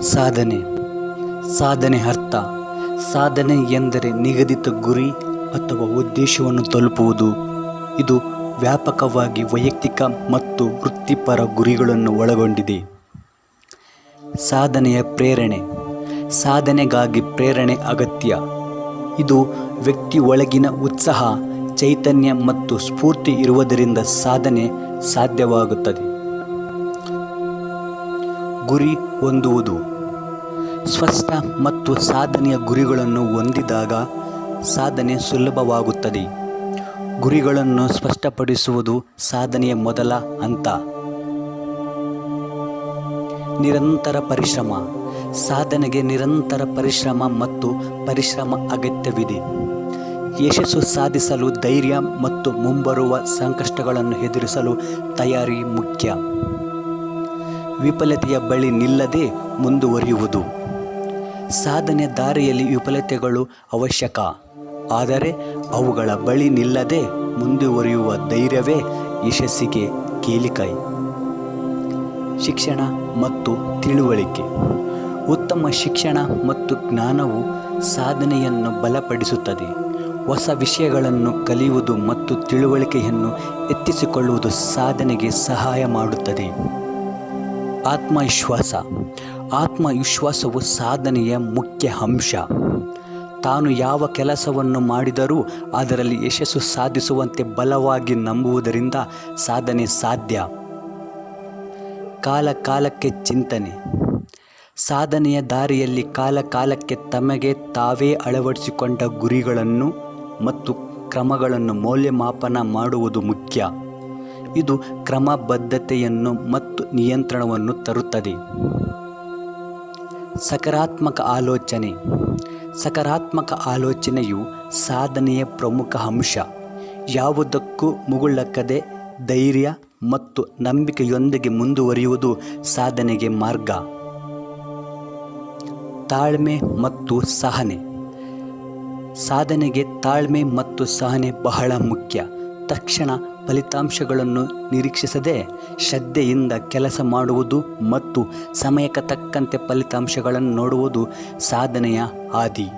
ಸಾಧನೆ ಸಾಧನೆ ಅರ್ಥ. ಸಾಧನೆ ಎಂದರೆ ನಿಗದಿತ ಗುರಿ ಅಥವಾ ಉದ್ದೇಶವನ್ನು ತಲುಪುವುದು. ಇದು ವ್ಯಾಪಕವಾಗಿ ವೈಯಕ್ತಿಕ ಮತ್ತು ವೃತ್ತಿಪರ ಗುರಿಗಳನ್ನು ಒಳಗೊಂಡಿದೆ. ಸಾಧನೆಯ ಪ್ರೇರಣೆ, ಸಾಧನೆಗಾಗಿ ಪ್ರೇರಣೆ ಅಗತ್ಯ. ಇದು ವ್ಯಕ್ತಿ ಒಳಗಿನ ಉತ್ಸಾಹ, ಚೈತನ್ಯ ಮತ್ತು ಸ್ಫೂರ್ತಿ ಇರುವುದರಿಂದ ಸಾಧನೆ ಸಾಧ್ಯವಾಗುತ್ತದೆ. ಗುರಿ ಹೊಂದುವುದು. ಸ್ಪಷ್ಟ ಮತ್ತು ಸಾಧನೆಯ ಗುರಿಗಳನ್ನು ಹೊಂದಿದಾಗ ಸಾಧನೆ ಸುಲಭವಾಗುತ್ತದೆ. ಗುರಿಗಳನ್ನು ಸ್ಪಷ್ಟಪಡಿಸುವುದು ಸಾಧನೆಯ ಮೊದಲ ಹಂತ. ನಿರಂತರ ಪರಿಶ್ರಮ. ಸಾಧನೆಗೆ ನಿರಂತರ ಪರಿಶ್ರಮ ಮತ್ತು ಪರಿಶ್ರಮ ಅಗತ್ಯವಿದೆ. ಯಶಸ್ಸು ಸಾಧಿಸಲು ಧೈರ್ಯ ಮತ್ತು ಮುಂಬರುವ ಸಂಕಷ್ಟಗಳನ್ನು ಎದುರಿಸಲು ತಯಾರಿ ಮುಖ್ಯ. ವಿಫಲತೆಯ ಬಳಿ ನಿಲ್ಲದೆ ಮುಂದುವರಿಯುವುದು. ಸಾಧನೆ ದಾರಿಯಲ್ಲಿ ವಿಫಲತೆಗಳು ಅವಶ್ಯಕ. ಆದರೆ ಅವುಗಳ ಬಳಿ ನಿಲ್ಲದೆ ಮುಂದುವರಿಯುವ ಧೈರ್ಯವೇ ಯಶಸ್ಸಿಗೆ ಕೀಲಿಕೈ. ಶಿಕ್ಷಣ ಮತ್ತು ತಿಳುವಳಿಕೆ. ಉತ್ತಮ ಶಿಕ್ಷಣ ಮತ್ತು ಜ್ಞಾನವು ಸಾಧನೆಯನ್ನು ಬಲಪಡಿಸುತ್ತದೆ. ಹೊಸ ವಿಷಯಗಳನ್ನು ಕಲಿಯುವುದು ಮತ್ತು ತಿಳುವಳಿಕೆಯನ್ನು ಎತ್ತಿಸಿಕೊಳ್ಳುವುದು ಸಾಧನೆಗೆ ಸಹಾಯ ಮಾಡುತ್ತದೆ. ಆತ್ಮವಿಶ್ವಾಸ. ಆತ್ಮವಿಶ್ವಾಸವು ಸಾಧನೆಯ ಮುಖ್ಯ ಅಂಶ. ತಾನು ಯಾವ ಕೆಲಸವನ್ನು ಮಾಡಿದರೂ ಅದರಲ್ಲಿ ಯಶಸ್ಸು ಸಾಧಿಸುವಂತೆ ಬಲವಾಗಿ ನಂಬುವುದರಿಂದ ಸಾಧನೆ ಸಾಧ್ಯ. ಕಾಲ ಕಾಲಕ್ಕೆ ಚಿಂತನೆ. ಸಾಧನೆಯ ದಾರಿಯಲ್ಲಿ ಕಾಲ ಕಾಲಕ್ಕೆ ತಮಗೆ ತಾವೇ ಅಳವಡಿಸಿಕೊಂಡ ಗುರಿಗಳನ್ನು ಮತ್ತು ಕ್ರಮಗಳನ್ನು ಮೌಲ್ಯಮಾಪನ ಮಾಡುವುದು ಮುಖ್ಯ. ಇದು ಕ್ರಮಬದ್ಧತೆಯನ್ನು ಮತ್ತು ನಿಯಂತ್ರಣವನ್ನು ತರುತ್ತದೆ. ಸಕಾರಾತ್ಮಕ ಆಲೋಚನೆ. ಸಕಾರಾತ್ಮಕ ಆಲೋಚನೆಯು ಸಾಧನೆಯ ಪ್ರಮುಖ ಅಂಶ. ಯಾವುದಕ್ಕೂ ಮುಗುಳಕ್ಕದೆ ಧೈರ್ಯ ಮತ್ತು ನಂಬಿಕೆಯೊಂದಿಗೆ ಮುಂದುವರಿಯುವುದು ಸಾಧನೆಗೆ ಮಾರ್ಗ. ತಾಳ್ಮೆ ಮತ್ತು ಸಹನೆ. ಸಾಧನೆಗೆ ತಾಳ್ಮೆ ಮತ್ತು ಸಹನೆ ಬಹಳ ಮುಖ್ಯ. ತಕ್ಷಣ ಫಲಿತಾಂಶಗಳನ್ನು ನಿರೀಕ್ಷಿಸದೆ ಶ್ರದ್ಧೆಯಿಂದ ಕೆಲಸ ಮಾಡುವುದು ಮತ್ತು ಸಮಯಕ್ಕೆ ತಕ್ಕಂತೆ ಫಲಿತಾಂಶಗಳನ್ನು ನೋಡುವುದು ಸಾಧನೆಯ ಹಾದಿ.